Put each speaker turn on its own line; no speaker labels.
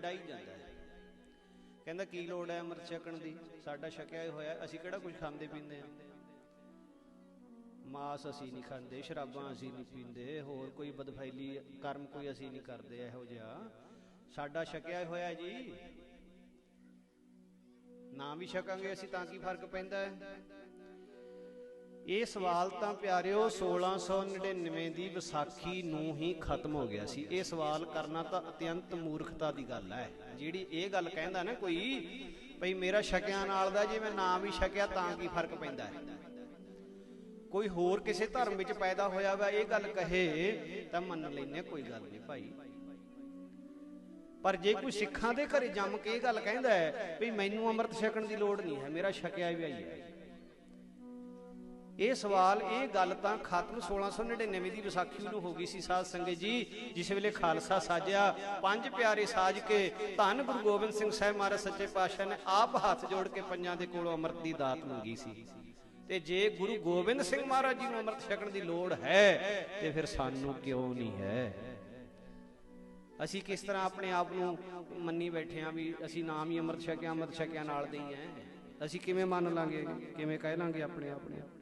ਤਾਂ ਹੀ ਜਾਂਦਾ ਹੈ। ਕਹਿੰਦਾ, ਕੀ ਲੋੜ ਹੈ ਅੰਮ੍ਰਿਤ ਛਕਣ ਦੀ? ਸਾਡਾ ਛਕਿਆ ਹੋਇਆ। ਅਸੀਂ ਕਿਹੜਾ ਕੁਝ ਖਾਂਦੇ ਪੀਂਦੇ ਆ ਮਾਸ ਅਸੀਂ ਨਹੀਂ ਖਾਂਦੇ, ਸ਼ਰਾਬਾਂ ਅਸੀਂ ਨਹੀਂ ਪੀਂਦੇ, ਹੋਰ ਕੋਈ ਬਦਫੈਲੀ ਕਰਮ ਕੋਈ ਅਸੀਂ ਨਹੀਂ ਕਰਦੇ, ਇਹੋ ਜਿਹਾ। ਸਾਡਾ ਛਕਿਆ ਹੋਇਆ ਜੀ। ਨਾ ਵੀ ਛਕਾਂਗੇ ਅਸੀਂ ਤਾਂ ਕੀ ਫ਼ਰਕ ਪੈਂਦਾ ਹੈ? ਇਹ ਸਵਾਲ ਤਾਂ ਪਿਆਰਿਓ 1699 ਦੀ ਵਿਸਾਖੀ ਨੂੰ ਹੀ ਖਤਮ ਹੋ ਗਿਆ ਸੀ। ਇਹ ਸਵਾਲ ਕਰਨਾ ਤਾਂ ਅਤਿਅੰਤ ਮੂਰਖਤਾ ਦੀ ਗੱਲ ਹੈ। ਜਿਹੜੀ ਇਹ ਗੱਲ ਕਹਿੰਦਾ ਨਾ ਕੋਈ, ਭਈ ਮੇਰਾ ਛਕਿਆ ਨਾਲ ਦਾ ਜੇ ਮੈਂ ਨਾਮ ਹੀ ਛਕਿਆ ਤਾਂ ਕੀ ਫ਼ਰਕ ਪੈਂਦਾ ਹੈ? ਕੋਈ ਹੋਰ ਕਿਸੇ ਧਰਮ ਵਿੱਚ ਪੈਦਾ ਹੋਇਆ ਵਾ, ਇਹ ਗੱਲ ਕਹੇ ਤਾਂ ਮੰਨ ਲੈਨੇ ਕੋਈ ਗੱਲ ਨਹੀਂ ਭਾਈ। ਪਰ ਜੇ ਕੋਈ ਸਿੱਖਾਂ ਦੇ ਘਰੇ ਜੰਮ ਕੇ ਇਹ ਗੱਲ ਕਹਿੰਦਾ ਹੈ ਵੀ ਮੈਨੂੰ ਅੰਮ੍ਰਿਤ ਛਕਣ ਦੀ ਲੋੜ ਨਹੀਂ ਹੈ, ਮੇਰਾ ਛਕਿਆ ਵੀ ਆਈ ਹੈ। ਇਹ ਸਵਾਲ, ਇਹ ਗੱਲ ਤਾਂ ਖਤਮ 1699 ਦੀ ਵਿਸਾਖੀ ਨੂੰ ਹੋ ਗਈ ਸੀ ਸਾਧ ਸੰਗਤ ਜੀ, ਜਿਸ ਵੇਲੇ ਖਾਲਸਾ ਸਾਜਿਆ, ਪੰਜ ਪਿਆਰੇ ਸਾਜ ਕੇ ਧੰਨ ਗੁਰੂ ਗੋਬਿੰਦ ਸਿੰਘ ਸਾਹਿਬ ਮਹਾਰਾਜ ਸੱਚੇ ਪਾਤਸ਼ਾਹ ਨੇ ਆਪ ਹੱਥ ਜੋੜ ਕੇ ਪੰਜਾਂ ਦੇ ਕੋਲੋਂ ਅੰਮ੍ਰਿਤ ਦੀ ਦਾਤ ਮੰਗੀ ਸੀ। ਤੇ ਜੇ ਗੁਰੂ ਗੋਬਿੰਦ ਸਿੰਘ ਮਹਾਰਾਜ ਜੀ ਨੂੰ ਅੰਮ੍ਰਿਤ ਛਕਣ ਦੀ ਲੋੜ ਹੈ, ਤੇ ਫਿਰ ਸਾਨੂੰ ਕਿਉਂ ਨਹੀਂ ਹੈ? ਅਸੀਂ ਕਿਸ ਤਰ੍ਹਾਂ ਆਪਣੇ ਆਪ ਨੂੰ ਮੰਨੀ ਬੈਠੇ ਆਂ ਵੀ ਅਸੀਂ ਨਾਮ ਹੀ ਅੰਮ੍ਰਿਤ ਛਕਿਆ ਅੰਮ੍ਰਿਤ ਛਕਿਆ ਨਾਲ ਦੇ ਹੀ ਐ ਅਸੀਂ ਕਿਵੇਂ ਮੰਨ ਲਾਂਗੇ, ਕਿਵੇਂ ਕਹਿ ਲਾਂਗੇ ਆਪਣੇ ਆਪ ਨੂੰ?